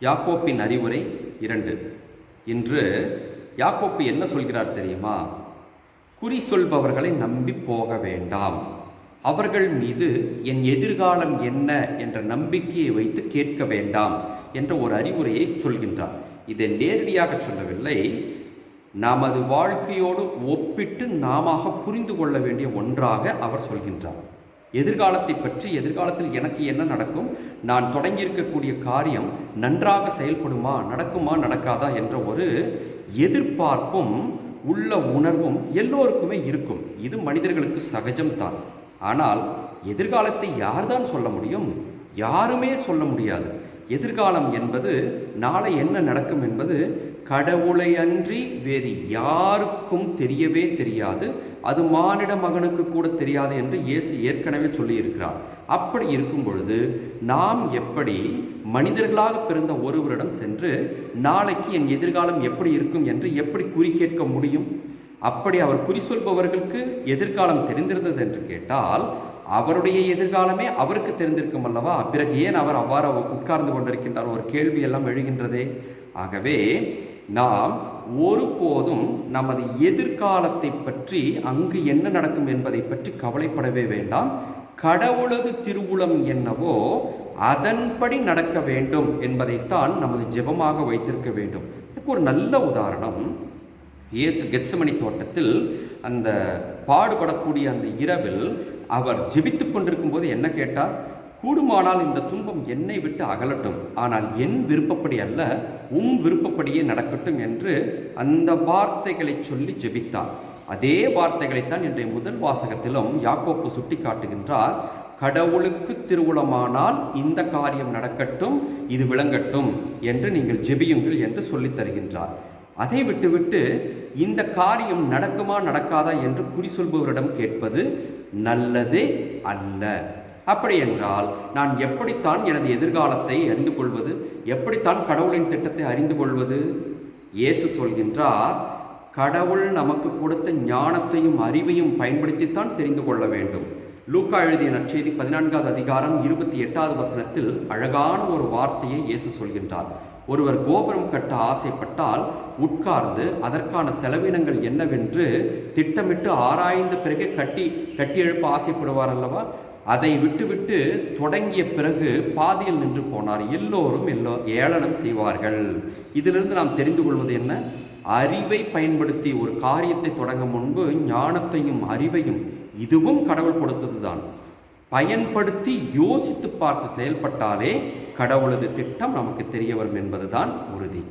யாக்கோப்பின் அறிவுரை இரண்டு. இன்று யாக்கோப்பு என்ன சொல்கிறார் தெரியுமா? குறி சொல்பவர்களை நம்பி போக வேண்டாம். அவர்கள் மீது என் எதிர்காலம் என்ன என்ற நம்பிக்கையை வைத்து கேட்க வேண்டாம் என்ற ஒரு அறிவுரையை சொல்கின்றார். இதை நேரடியாக சொல்லவில்லை. நமது வாழ்க்கையோடு ஒப்பிட்டு நாம புரிந்து கொள்ள வேண்டிய ஒன்றாக அவர் சொல்கின்றார். எதிர்காலத்தை பற்றி எதிர்காலத்தில் எனக்கு என்ன நடக்கும்? நான் தொடங்கியிருக்கக்கூடிய காரியம் நன்றாக செயல்படுமா நடக்குமா நடக்காதா என்ற ஒரு எதிர்பார்ப்பும் உள்ள உணர்வும் எல்லோருக்குமே இருக்கும். இது மனிதர்களுக்கு சகஜம்தான். ஆனால் எதிர்காலத்தை யார்தான் சொல்ல முடியும்? யாருமே சொல்ல முடியாது. எதிர்காலம் என்பது நாளை என்ன நடக்கும் என்பது கடவுளை அன்றி வேறு யாருக்கும் தெரியவே தெரியாது. அது மானிட மகனுக்கு கூட தெரியாது என்று இயேசு ஏற்கனவே சொல்லியிருக்கிறார். அப்படி இருக்கும் பொழுது நாம் எப்படி மனிதர்களாக பிறந்த ஒருவரிடம் சென்று நாளைக்கு என் எதிர்காலம் எப்படி இருக்கும் என்று எப்படி குறி கேட்க முடியும்? அப்படி அவர் குறி சொல்பவர்களுக்கு எதிர்காலம் தெரிந்திருந்தது என்று கேட்டால் அவருடைய எதிர்காலமே அவருக்கு தெரிந்திருக்கும் அல்லவா? பிறகு ஏன் அவர் அவ்வாறு உட்கார்ந்து கொண்டிருக்கின்றார்? ஒரு கேள்வி எல்லாம் எழுகின்றதே. ஆகவே நாம் ஒருபோதும் நமது எதிர்காலத்தை பற்றி அங்கு என்ன நடக்கும் என்பதை பற்றி கவலைப்படவே வேண்டாம். கடவுளது திருவுளம் என்னவோ அதன்படி நடக்க வேண்டும் என்பதைத்தான் நமது ஜெபமாக வைத்திருக்க வேண்டும். எனக்கு ஒரு நல்ல உதாரணம். இயேசு கெட்சமணி தோட்டத்தில் அந்த பாடுபடக்கூடிய அந்த இரவில் அவர் ஜெபித்து கொண்டிருக்கும் போது என்ன கேட்டார்? கூடுமானால் இந்த துன்பம் என்னை விட்டு அகலட்டும். ஆனால் என் விருப்பப்படி அல்ல உம் விருப்பப்படியே நடக்கட்டும் என்று அந்த வார்த்தைகளை சொல்லி ஜெபித்தார் அதே வார்த்தைகளைத்தான் இன்றைய முதல் வாசகத்திலும் யாக்கோப்பு சுட்டி காட்டுகின்றார் கடவுளுக்கு திருவுளமானால் இந்த காரியம் நடக்கட்டும் இது விளங்கட்டும் என்று நீங்கள் ஜெபியுங்கள் என்று சொல்லித் தருகின்றார். அதை விட்டுவிட்டு இந்த காரியம் நடக்குமா நடக்காதா என்று குறி சொல்பவரிடம் கேட்பது நல்லதே அல்ல. அப்படி என்றால் நான் எப்படித்தான் எனது எதிர்காலத்தை அறிந்து கொள்வது? எப்படித்தான் கடவுளின் திட்டத்தை அறிந்து கொள்வது? இயேசு சொல்கின்றார் கடவுள் நமக்கு கொடுத்த ஞானத்தையும் அறிவையும் பயன்படுத்தித்தான் தெரிந்து கொள்ள வேண்டும். லூக்கா எழுதிய நற்செய்தி பதினான்காவது அதிகாரம் இருபத்தி எட்டாவது வசனத்தில் அழகான ஒரு வார்த்தையை இயேசு சொல்கின்றார். ஒருவர் கோபுரம் கட்ட ஆசைப்பட்டால் உட்கார்ந்து அதற்கான செலவினங்கள் என்னவென்று திட்டமிட்டு ஆராய்ந்த பிறகு கட்டி கட்டி எழுப்ப ஆசைப்படுவார் அல்லவா? அதை விட்டுவிட்டு தொடங்கிய பிறகு பாதியில் நின்று போனார். எல்லோரும் எல்லோ ஏளனம் செய்வார்கள். இதிலிருந்து நாம் தெரிந்து கொள்வது என்ன? அறிவை பயன்படுத்தி ஒரு காரியத்தை தொடங்க முன்பு ஞானத்தையும் அறிவையும் இதுவும் கடவுள் கொடுத்தது தான் பயன்படுத்தி யோசித்து பார்த்து செயல்பட்டாலே கடவுளது திட்டம் நமக்கு தெரிய வரும் என்பதுதான் உறுதி.